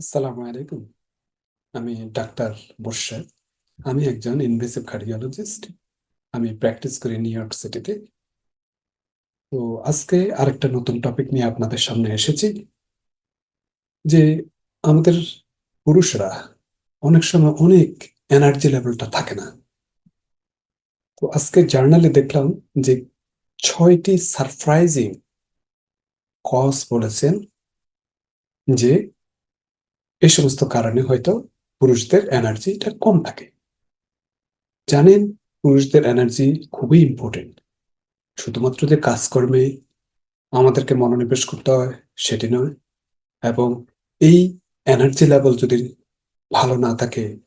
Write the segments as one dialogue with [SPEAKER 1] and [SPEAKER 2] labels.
[SPEAKER 1] আসসালামু আলাইকুম। আমি ডাক্তার বর্ষা। আমি একজন ইনভেসিভ কার্ডিওলজিস্ট আমি প্র্যাকটিস করি নিউ ইয়র্ক সিটিতে তো আজকে আরেকটা নতুন টপিক নিয়ে আপনাদের সামনে এসেছি। যে আমাদের পুরুষরা অনেক সময় অনেক এনার্জি লেভেলটা থাকে না। তো আজকে জার্নালে দেখলাম যে ছয়টি সারপ্রাইজিং কজ বলেছেন যে এই সমস্ত কারণে হয়তো পুরুষদের এনার্জিটা কম থাকে। জানেন, পুরুষদের এনার্জি খুবই ইম্পর্টেন্ট শুধুমাত্র যে কাজকর্মে আমাদেরকে মনোনিবেশ করতে হয়, সেটি নয়। এবং এই এনার্জি লেভেল যদি ভালো না থাকে,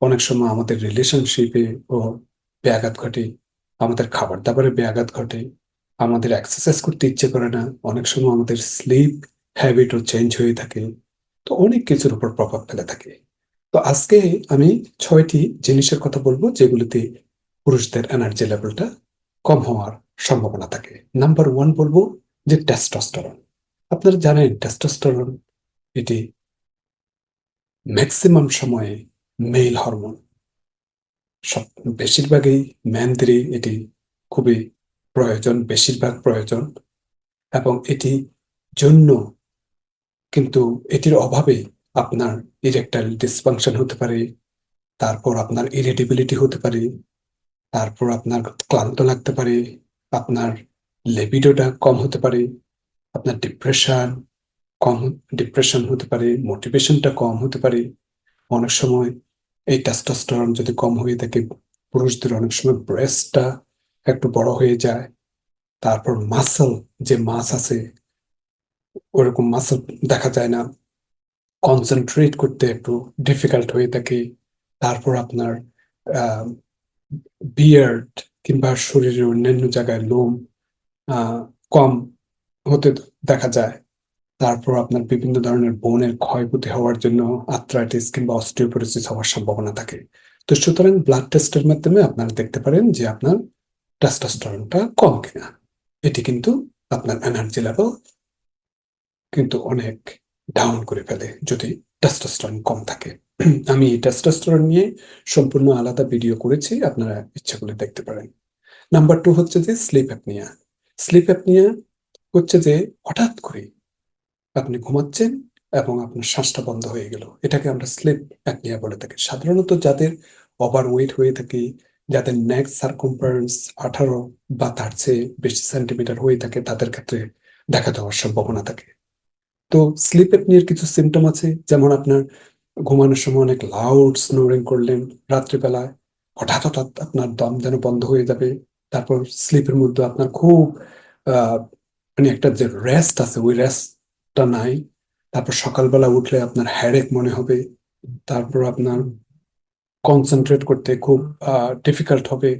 [SPEAKER 1] অনেক সময় আমাদের রিলেশনশিপে ও ব্যাঘাত ঘটে, আমাদের খাবার দাবারে ব্যাঘাত ঘটে, আমাদের এক্সারসাইজ করতে ইচ্ছে করে না, অনেক সময় আমাদের স্লিপ হ্যাবিটও চেঞ্জ হয়ে থাকে। তো অনেক কিছুর উপর প্রভাব ফেলে থাকে। তো আজকে আমি ছয়টি জিনিসের কথা বলব যেগুলিতে পুরুষদের এনার্জি লেভেলটা কম হওয়ার সম্ভাবনা থাকে। নাম্বার ওয়ান বলব যে টেস্টোস্টেরন আপনারা জানেন টেস্টোস্টেরন এটি ম্যাক্সিমাম সময়ে মেল হরমোন সব, বেশিরভাগই ম্যানদেরই এটি খুবই প্রয়োজন, বেশিরভাগ প্রয়োজন। এবং এটি জন্য কিন্তু এটির অভাবে আপনার ইরেকটাইল ডিসফাংশন হতে পারে, তারপর আপনার ইরিটেবিলিটি হতে পারে, তারপর আপনার ক্লান্ত লাগতে পারে, আপনার লেবিডোটা কম হতে পারে, আপনার ডিপ্রেশন কম ডিপ্রেশন হতে পারে মোটিভেশনটা কম হতে পারে। অনেক সময় এই টেস্টোস্টেরন যদি কম হয়ে থাকে, পুরুষদের অনেক সময় ব্রেস্টটা একটু বড় হয়ে যায়, তারপর মাসল যে মাস আছে ওরকম মাসল দেখা যায় না। কনসেন্ট্রেট করতে একটু ডিফিকাল্ট হয়ে থাকে। তারপর আপনার বিয়ার্ড কিংবা শরীরের অন্যান্য জায়গায় লোম কম হতে দেখা যায়। তারপর আপনার বিভিন্ন ধরনের বোনের ক্ষয়ক্ষতি হওয়ার জন্য আর্থ্রাইটিস কিংবা অস্টিওপোরোসিস হওয়ার সম্ভাবনা থাকে। তো সুতরাং ব্লাড টেস্টের মাধ্যমে আপনারা দেখতে পারেন যে আপনার টেস্টোস্টেরনটা কম কিনা। এটি কিন্তু আপনার এনার্জি লেভেল কিন্তু অনেক ডাউন করে ফেলে যদি টেস্টোস্টেরন কম থাকে। আমি টেস্টোস্টেরন নিয়ে সম্পূর্ণ আলাদা ভিডিও করেছি, আপনারা ইচ্ছা করলে দেখতে পারেন। নাম্বার টু হচ্ছে যে স্লিপ অ্যাপনিয়া স্লিপ অ্যাপনিয়া হচ্ছে যে হঠাৎ করে আপনি ঘুমাচ্ছেন এবং আপনার শ্বাসটা বন্ধ হয়ে গেল। এটাকে আমরা স্লিপ অ্যাপনিয়া বলে থাকি। সাধারণত যাদের ওভার ওয়েট হয়ে থাকে, যাদের নেক সার্কমফারেন্স আঠারো বা তার চেয়ে বেশি সেন্টিমিটার হয়ে থাকে, তাদের ক্ষেত্রে দেখা দেওয়ার সম্ভাবনা থাকে। তো স্লিপ অ্যাপনিয়ার কিছু সিমটম আছে, যেমন আপনার ঘুমানোর সময় অনেক লাউড স্নোরিং করলেন, রাত্রিবেলায় হঠাৎ হঠাৎ আপনার দম যেন বন্ধ হয়ে যাবে, তারপর স্লিপের মধ্যে আপনার খুব মানে একটা যে রেস্ট আছে, ওই রেস্টটা নাই, তারপর সকালবেলা উঠলে আপনার হ্যাডেক মনে হবে, তারপর আপনার কনসেন্ট্রেট করতে খুব ডিফিকাল্ট হবে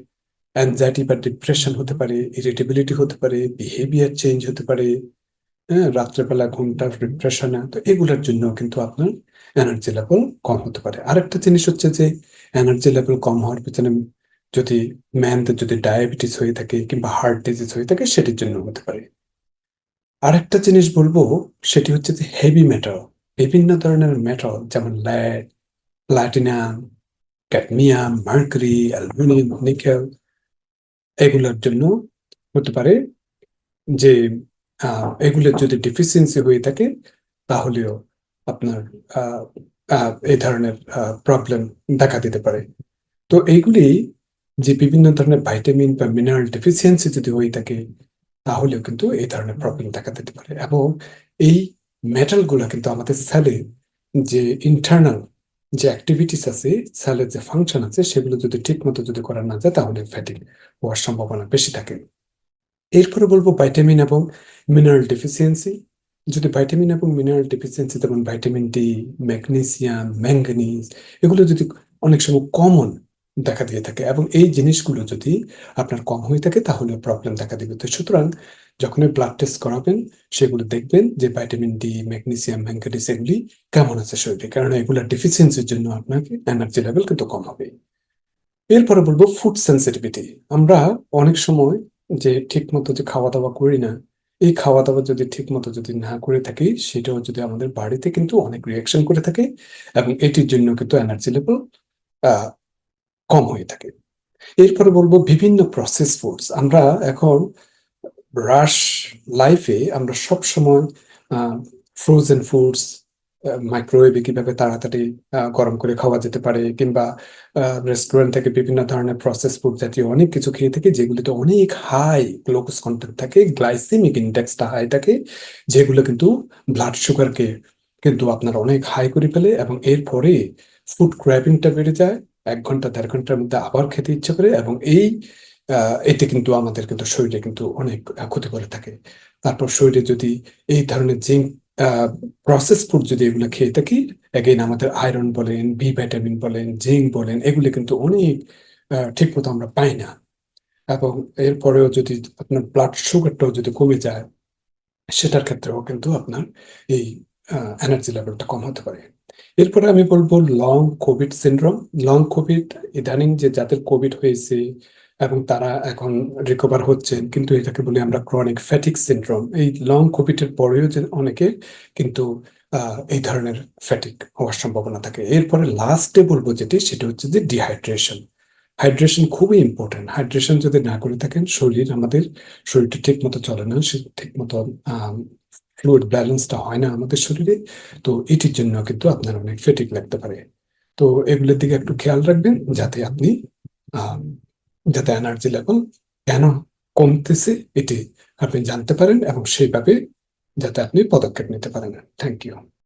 [SPEAKER 1] অ্যাংজাইটি বা ডিপ্রেশন হতে পারে ইরিটেবিলিটি হতে পারে বিহেভিয়ার চেঞ্জ হতে পারে হ্যাঁ রাত্রেবেলা ঘুমটা ডিপ্রেশনে তো এগুলোর জন্য কিন্তু আপনার এনার্জি লেভেল কম হতে পারে। আরেকটা জিনিস হচ্ছে যে এনার্জি লেভেল কম হওয়ার পিছনে যদি ম্যানদের যদি ডায়াবেটিস হয়ে থাকে কিংবা হার্ট ডিজিজ হয়ে থাকে, সেটির জন্য হতে পারে। আরেকটা জিনিস বলব, সেটি হচ্ছে যে হেভি মেটাল বিভিন্ন ধরনের মেটাল যেমন lead platinum cadmium mercury aluminium nickel এগুলোর জন্য হতে পারে যে এগুলোর যদি ডিফিসিয়েন্সি হয়ে থাকে, তাহলেও আপনার এই ধরনের প্রবলেম দেখা দিতে পারে। তো এইগুলি যে বিভিন্ন ধরনের ভাইটামিন বা মিনারেল ডেফিসিয়েন্সি যদি হয়ে থাকে, তাহলেও কিন্তু এই ধরনের প্রবলেম দেখা দিতে পারে। এবং এই মেটালগুলো কিন্তু আমাদের সেলে যে ইন্টারনাল যে অ্যাক্টিভিটিস আছে সেলের যে ফাংশন আছে, সেগুলো যদি ঠিক মতো যদি করা না যায়, তাহলে ফ্যাটিক হওয়ার সম্ভাবনা বেশি থাকে। এরপরে বলব ভাইটামিন এবং মিনারেল ডেফিসিয়েন্সি যদি ভাইটামিন এবং মিনারেল ডেফিসিয়েন্সি যেমন ভাইটামিন ডি ম্যাগনেসিয়াম ম্যাঙ্গানিজ এগুলো যদি অনেক সময় কমন দেখা দিয়ে থাকে এবং এই জিনিসগুলো যদি আপনার কম হয়ে থাকে, তাহলে প্রবলেম দেখা দিবে। তো সুতরাং যখনই ব্লাড টেস্ট করাবেন, সেগুলো দেখবেন যে ভাইটামিন ডি ম্যাগনেসিয়াম ম্যাঙ্গানিজ এগুলি কেমন আছে শরীরে কারণ এগুলোর ডেফিসিয়েন্সির জন্য আপনাকে এনার্জি লেভেল কিন্তু কম হবে। এরপরে বলব ফুড সেন্সিটিভিটি আমরা অনেক সময় যে ঠিক মতো যে খাওয়া দাওয়া করি না, এই খাওয়া দাওয়া যদি ঠিক মতো যদি না করে থাকি, সেটাও যদি আমাদের বাড়িতে কিন্তু অনেক রিয়াকশন করে থাকে এবং এটির জন্য কিন্তু এনার্জি লেভেল কম হয়ে থাকে। এরপরে বলব বিভিন্ন প্রসেস ফুডস আমরা এখন রাশ লাইফে আমরা সব সময় ফ্রোজেন ফুডস মাইক্রোওয়েভে কীভাবে তাড়াতাড়ি গরম করে খাওয়া যেতে পারে কিংবা রেস্টুরেন্ট থেকে বিভিন্ন ধরনের প্রসেস ফুড জাতীয় অনেক কিছু খেয়ে থাকি যেগুলিতে অনেক হাই গ্লুকোজ কন্টেন্ট থাকে গ্লাইসেমিক ইন্ডেক্সটা হাই থাকে, যেগুলো কিন্তু ব্লাড সুগারকে কিন্তু আপনার অনেক হাই করে ফেলে এবং এরপরে ফুড ক্র্যাভিংটা বেড়ে যায়, এক ঘণ্টা, দেড় ঘণ্টার মধ্যে আবার খেতে ইচ্ছে করে এবং এই এতে কিন্তু আমাদের কিন্তু শরীরে কিন্তু অনেক ক্ষতি করে থাকে। তারপর শরীরে যদি এই ধরনের জিঙ্ক প্রসেস ফুড যদি এগুলো খেয়ে থাকি এগেইন আমাদের আয়রন বলেন বি ভিটামিন বলেন জিঙ্ক বলেন, এগুলো কিন্তু অনেক ঠিক মতো আমরা পাই না। এবং এরপরেও যদি আপনার ব্লাড সুগারটাও যদি কমে যায়, সেটার ক্ষেত্রেও কিন্তু আপনার এই এনার্জি লেভেলটা কম হতে পারে। এরপরে আমি বলব long Covid syndrome long Covid ইদানিং যে যাদের কোভিড হয়েছে এবং তারা এখন রিকভার হচ্ছেন। কিন্তু এটাকে বলি আমরা ক্রনিক ফ্যাটিক সিনড্রোম এই লং কোভিডের পরেও যে অনেকে কিন্তু এই ধরনের ফ্যাটিক হওয়ার সম্ভাবনা থাকে। এরপরে লাস্টে বলব যেটি, সেটা হচ্ছে যে ডিহাইড্রেশন হাইড্রেশন খুবই ইম্পর্টেন্ট হাইড্রেশন যদি না করে থাকেন, শরীর আমাদের, শরীরটা ঠিক মতো চলে না, সে ঠিক মতো ফ্লুইড ব্যালেন্সটা হয় না আমাদের শরীরে, তো এটির জন্য কিন্তু আপনার অনেক ফেটিক লাগতে পারে। তো এগুলোর দিকে একটু খেয়াল রাখবেন, যাতে আপনি যাতে এনার্জি লেভেল কেন কমতেছে এটি আপনি জানতে পারেন এবং সেইভাবে যাতে আপনি পদক্ষেপ নিতে পারেন। Thank you